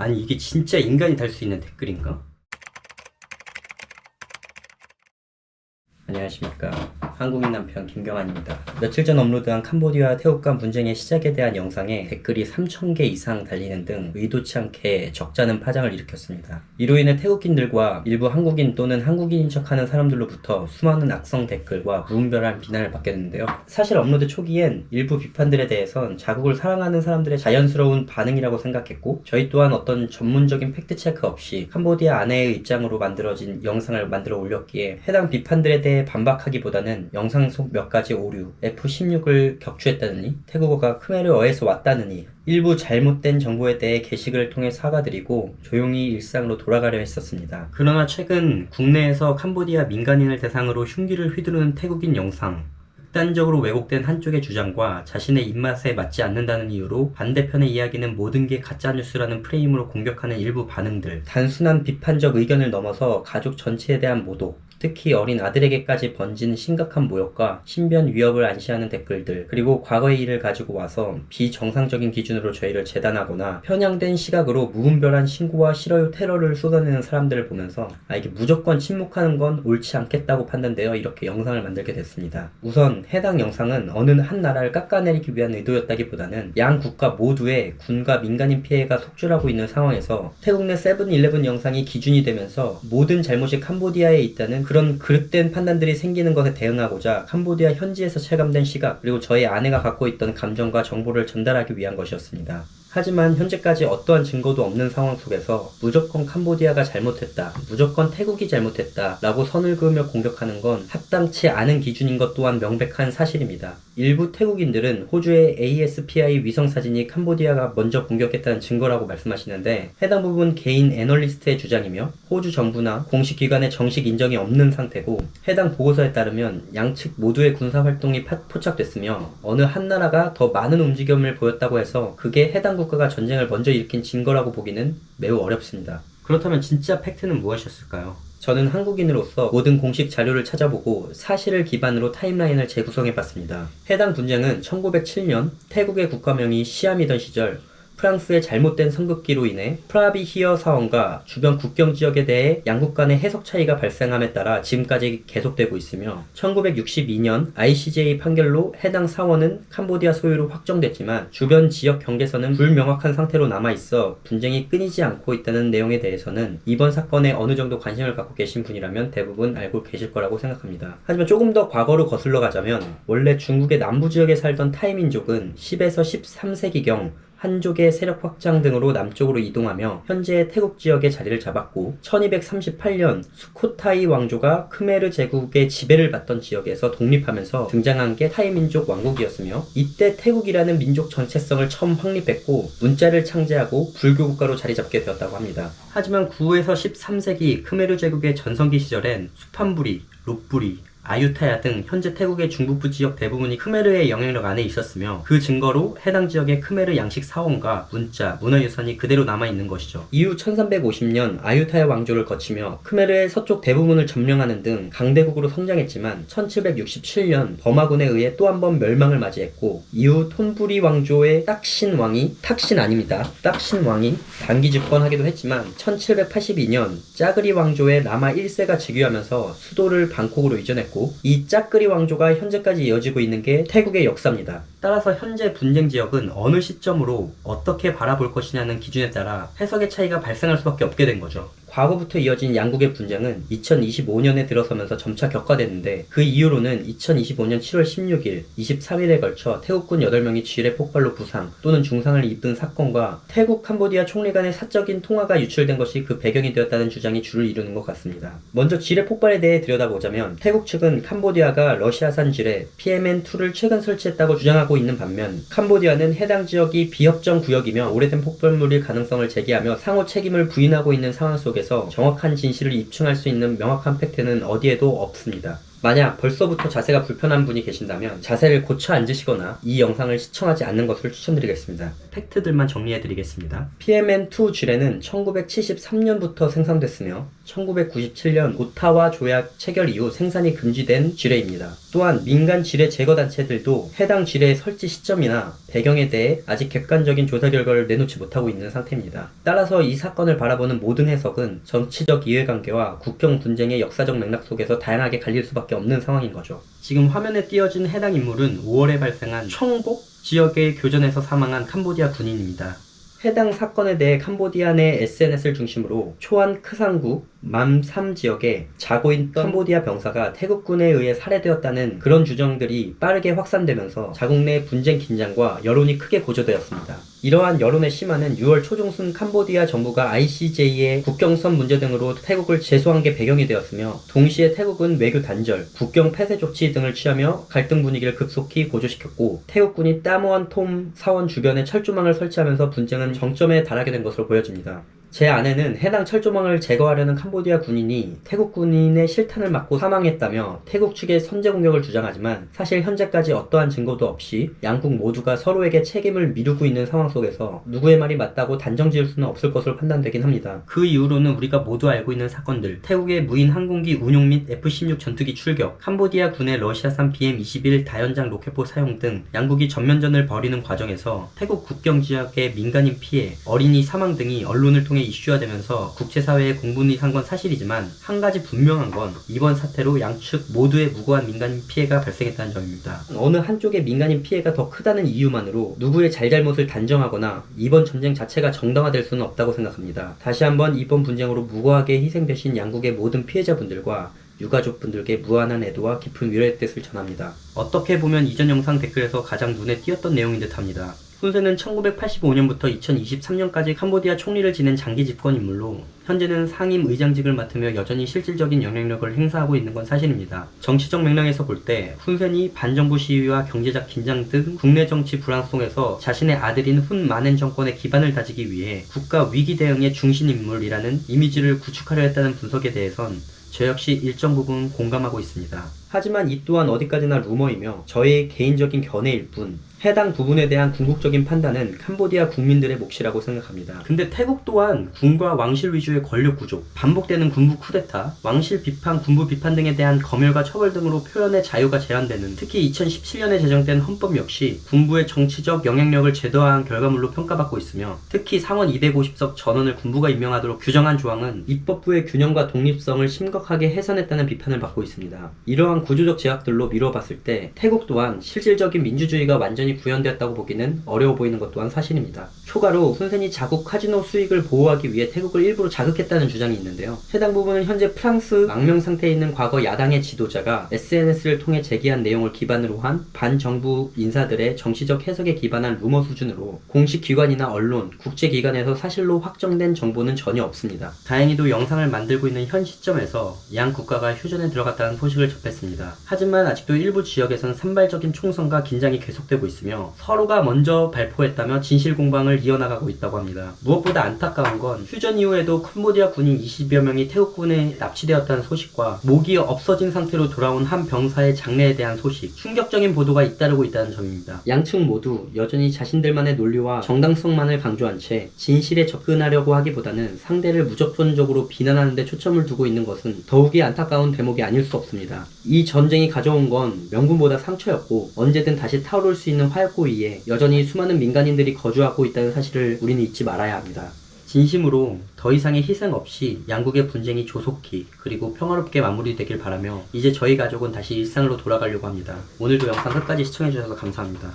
아니 이게 진짜 인간이 달 수 있는 댓글인가? 안녕하십니까. 한국인 남편 김경환입니다. 며칠 전 업로드한 캄보디아 태국 간 분쟁의 시작에 대한 영상에 댓글이 3,000개 이상 달리는 등 의도치 않게 적잖은 파장을 일으켰습니다. 이로 인해 태국인들과 일부 한국인 또는 한국인인 척하는 사람들로부터 수많은 악성 댓글과 무분별한 비난을 받게 됐는데요. 사실 업로드 초기엔 일부 비판들에 대해선 자국을 사랑하는 사람들의 자연스러운 반응이라고 생각했고 저희 또한 어떤 전문적인 팩트체크 없이 캄보디아 아내의 입장으로 만들어진 영상을 만들어 올렸기에 해당 비판들에 대해 반박하기보다는 영상 속 몇 가지 오류, F16을 격추했다느니 태국어가 크메르어에서 왔다느니 일부 잘못된 정보에 대해 게시글을 통해 사과드리고 조용히 일상으로 돌아가려 했었습니다. 그러나 최근 국내에서 캄보디아 민간인을 대상으로 흉기를 휘두르는 태국인 영상 극단적으로 왜곡된 한쪽의 주장과 자신의 입맛에 맞지 않는다는 이유로 반대편의 이야기는 모든 게 가짜뉴스라는 프레임으로 공격하는 일부 반응들, 단순한 비판적 의견을 넘어서 가족 전체에 대한 모독, 특히 어린 아들에게까지 번지는 심각한 모욕과 신변 위협을 안시하는 댓글들, 그리고 과거의 일을 가지고 와서 비정상적인 기준으로 저희를 재단하거나 편향된 시각으로 무분별한 신고와 싫어요 테러를 쏟아내는 사람들을 보면서 아 이게 무조건 침묵하는 건 옳지 않겠다고 판단되어 이렇게 영상을 만들게 됐습니다. 우선 해당 영상은 어느 한 나라를 깎아내리기 위한 의도였다기보다는 양 국가 모두의 군과 민간인 피해가 속출하고 있는 상황에서 태국 내 세븐일레븐 영상이 기준이 되면서 모든 잘못이 캄보디아에 있다는 그런 그릇된 판단들이 생기는 것에 대응하고자 캄보디아 현지에서 체감된 시각 그리고 저의 아내가 갖고 있던 감정과 정보를 전달하기 위한 것이었습니다. 하지만 현재까지 어떠한 증거도 없는 상황 속에서 무조건 캄보디아가 잘못했다, 무조건 태국이 잘못했다 라고 선을 그으며 공격하는 건 합당치 않은 기준인 것 또한 명백한 사실입니다. 일부 태국인들은 호주의 ASPI 위성사진이 캄보디아가 먼저 공격했다는 증거라고 말씀하시는데 해당 부분 개인 애널리스트의 주장이며 호주 정부나 공식 기관의 정식 인정이 없는 상태고 해당 보고서에 따르면 양측 모두의 군사활동이 파- 포착됐으며 어느 한 나라가 더 많은 움직임을 보였다고 해서 그게 해당 국가가 전쟁을 먼저 일으킨 증거라고 보기는 매우 어렵습니다. 그렇다면 진짜 팩트는 무엇이었을까요? 저는 한국인으로서 모든 공식 자료를 찾아보고 사실을 기반으로 타임라인을 재구성해봤습니다. 해당 분쟁은 1907년 태국의 국가명이 시암이던 시절 프랑스의 잘못된 선긋기로 인해 프라비히어 사원과 주변 국경 지역에 대해 양국 간의 해석 차이가 발생함에 따라 지금까지 계속되고 있으며 1962년 ICJ 판결로 해당 사원은 캄보디아 소유로 확정됐지만 주변 지역 경계선은 불명확한 상태로 남아 있어 분쟁이 끊이지 않고 있다는 내용에 대해서는 이번 사건에 어느 정도 관심을 갖고 계신 분이라면 대부분 알고 계실 거라고 생각합니다. 하지만 조금 더 과거로 거슬러 가자면 원래 중국의 남부 지역에 살던 타이민족은 10에서 13세기경 한족의 세력 확장 등으로 남쪽으로 이동하며 현재 태국 지역에 자리를 잡았고 1238년 수코타이 왕조가 크메르 제국의 지배를 받던 지역에서 독립하면서 등장한 게 타이 민족 왕국이었으며 이때 태국이라는 민족 정체성을 처음 확립했고 문자를 창제하고 불교 국가로 자리 잡게 되었다고 합니다. 하지만 9에서 13세기 크메르 제국의 전성기 시절엔 수판부리, 롯부리, 아유타야 등 현재 태국의 중북부 지역 대부분이 크메르의 영향력 안에 있었으며 그 증거로 해당 지역의 크메르 양식 사원과 문자, 문화유산이 그대로 남아있는 것이죠. 이후 1350년 아유타야 왕조를 거치며 크메르의 서쪽 대부분을 점령하는 등 강대국으로 성장했지만 1767년 버마군에 의해 또 한 번 멸망을 맞이했고 이후 톤부리 왕조의 딱신 왕이 탁신 아닙니다. 딱신 왕이 단기 집권하기도 했지만 1782년 짜그리 왕조의 라마 1세가 즉위하면서 수도를 방콕으로 이전했고 이 짜그리 왕조가 현재까지 이어지고 있는 게 태국의 역사입니다. 따라서 현재 분쟁 지역은 어느 시점으로 어떻게 바라볼 것이냐는 기준에 따라 해석의 차이가 발생할 수밖에 없게 된 거죠. 과거부터 이어진 양국의 분쟁은 2025년에 들어서면서 점차 격화됐는데 그 이후로는 2025년 7월 16일, 23일에 걸쳐 태국군 8명이 지뢰 폭발로 부상 또는 중상을 입은 사건과 태국 캄보디아 총리 간의 사적인 통화가 유출된 것이 그 배경이 되었다는 주장이 줄을 이루는 것 같습니다. 먼저 지뢰 폭발에 대해 들여다보자면 태국 측은 캄보디아가 러시아산 지뢰 PMN2를 최근 설치했다고 주장하고 있는 반면 캄보디아는 해당 지역이 비협정 구역이며 오래된 폭발물일 가능성을 제기하며 상호 책임을 부인하고 있는 상황 속에서 정확한 진실을 입증할 수 있는 명확한 팩트는 어디에도 없습니다. 만약 벌써부터 자세가 불편한 분이 계신다면 자세를 고쳐 앉으시거나 이 영상을 시청하지 않는 것을 추천드리겠습니다. 팩트들만 정리해드리겠습니다. PMN2 쥐레는 1973년부터 생산됐으며 1997년 오타와 조약 체결 이후 생산이 금지된 쥐레입니다. 또한 민간 쥐레 제거 단체들도 해당 쥐레의 설치 시점이나 배경에 대해 아직 객관적인 조사 결과를 내놓지 못하고 있는 상태입니다. 따라서 이 사건을 바라보는 모든 해석은 정치적 이해관계와 국경 분쟁의 역사적 맥락 속에서 다양하게 갈릴 수밖에 없는 상황인 거죠. 지금 화면에 띄어진 해당 인물은 5월에 발생한 청복 지역의 교전에서 사망한 캄보디아 군인입니다. 해당 사건에 대해 캄보디아 내 SNS를 중심으로 초안 크상구 맘3 지역에 자고 있던 캄보디아 병사가 태국군에 의해 살해되었다는 그런 주장들이 빠르게 확산되면서 자국 내 분쟁 긴장과 여론이 크게 고조되었습니다. 이러한 여론의 심화는 6월 초중순 캄보디아 정부가 ICJ의 국경선 문제 등으로 태국을 제소한 게 배경이 되었으며 동시에 태국은 외교 단절, 국경 폐쇄 조치 등을 취하며 갈등 분위기를 급속히 고조시켰고 태국군이 따모안 톰 사원 주변에 철조망을 설치하면서 분쟁은 정점에 달하게 된 것으로 보여집니다. 제 아내는 해당 철조망을 제거하려는 캄보디아 군인이 태국 군인의 실탄을 맞고 사망했다며 태국 측의 선제 공격을 주장하지만 사실 현재까지 어떠한 증거도 없이 양국 모두가 서로에게 책임을 미루고 있는 상황 속에서 누구의 말이 맞다고 단정 지을 수는 없을 것으로 판단되긴 합니다. 그 이후로는 우리가 모두 알고 있는 사건들 태국의 무인 항공기 운용 및 F-16 전투기 출격, 캄보디아 군의 러시아산 BM-21 다연장 로켓포 사용 등 양국이 전면전을 벌이는 과정에서 태국 국경 지역의 민간인 피해, 어린이 사망 등이 언론을 통해 이슈화되면서 국제사회에 공분이 산건 사실이지만 한 가지 분명한 건 이번 사태로 양측 모두의 무고한 민간인 피해가 발생했다는 점입니다. 어느 한쪽의 민간인 피해가 더 크다는 이유만으로 누구의 잘잘못을 단정하거나 이번 전쟁 자체가 정당화될 수는 없다고 생각합니다. 다시 한번 이번 분쟁으로 무고하게 희생되신 양국의 모든 피해자분들과 유가족분들께 무한한 애도와 깊은 위로의 뜻을 전합니다. 어떻게 보면 이전 영상 댓글에서 가장 눈에 띄었던 내용인 듯 합니다. 훈세는 1985년부터 2023년까지 캄보디아 총리를 지낸 장기 집권 인물로 현재는 상임 의장직을 맡으며 여전히 실질적인 영향력을 행사하고 있는 건 사실입니다. 정치적 맥락에서 볼 때 훈센이 반정부 시위와 경제적 긴장 등 국내 정치 불안 속에서 자신의 아들인 훈 마넨 정권의 기반을 다지기 위해 국가 위기 대응의 중심 인물이라는 이미지를 구축하려 했다는 분석에 대해선 저 역시 일정 부분 공감하고 있습니다. 하지만 이 또한 어디까지나 루머이며 저의 개인적인 견해일 뿐 해당 부분에 대한 궁극적인 판단은 캄보디아 국민들의 몫이라고 생각합니다. 근데 태국 또한 군과 왕실 위주의 권력 구조, 반복되는 군부 쿠데타, 왕실 비판, 군부 비판 등에 대한 검열과 처벌 등으로 표현의 자유가 제한되는 특히 2017년에 제정된 헌법 역시 군부의 정치적 영향력을 제도화한 결과물로 평가받고 있으며 특히 상원 250석 전원을 군부가 임명하도록 규정한 조항은 입법부의 균형과 독립성을 심각하게 훼손했다는 비판을 받고 있습니다. 이러한 구조적 제약들로 미뤄봤을 때 태국 또한 실질적인 민주주의가 완전히 구현되었다고 보기는 어려워 보이는 것 또한 사실입니다. 초가로 훈센이 자국 카지노 수익을 보호하기 위해 태국을 일부러 자극했다는 주장이 있는데요. 해당 부분은 현재 프랑스 망명 상태에 있는 과거 야당의 지도자가 SNS를 통해 제기한 내용을 기반으로 한 반정부 인사들의 정치적 해석에 기반한 루머 수준으로 공식 기관이나 언론, 국제기관에서 사실로 확정된 정보는 전혀 없습니다. 다행히도 영상을 만들고 있는 현 시점에서 양 국가가 휴전에 들어갔다는 소식을 접했습니다. 하지만 아직도 일부 지역에선 산발적인 총선과 긴장이 계속되고 있 으며 서로가 먼저 발포했다며 진실 공방을 이어나가고 있다고 합니다. 무엇보다 안타까운 건 휴전 이후에도 캄보디아 군인 20여 명이 태국군에 납치되었다는 소식과 목이 없어진 상태로 돌아온 한 병사의 장례에 대한 소식, 충격적인 보도가 잇따르고 있다는 점입니다. 양측 모두 여전히 자신들만의 논리와 정당성만을 강조한 채 진실에 접근하려고 하기보다는 상대를 무조건적으로 비난하는 데 초점을 두고 있는 것은 더욱이 안타까운 대목이 아닐 수 없습니다. 이 전쟁이 가져온 건 명분보다 상처였고 언제든 다시 타오를 수 있는 화약고 위에 여전히 수많은 민간인들이 거주하고 있다는 사실을 우리는 잊지 말아야 합니다. 진심으로 더 이상의 희생 없이 양국의 분쟁이 조속히 그리고 평화롭게 마무리되길 바라며 이제 저희 가족은 다시 일상으로 돌아가려고 합니다. 오늘도 영상 끝까지 시청해주셔서 감사합니다.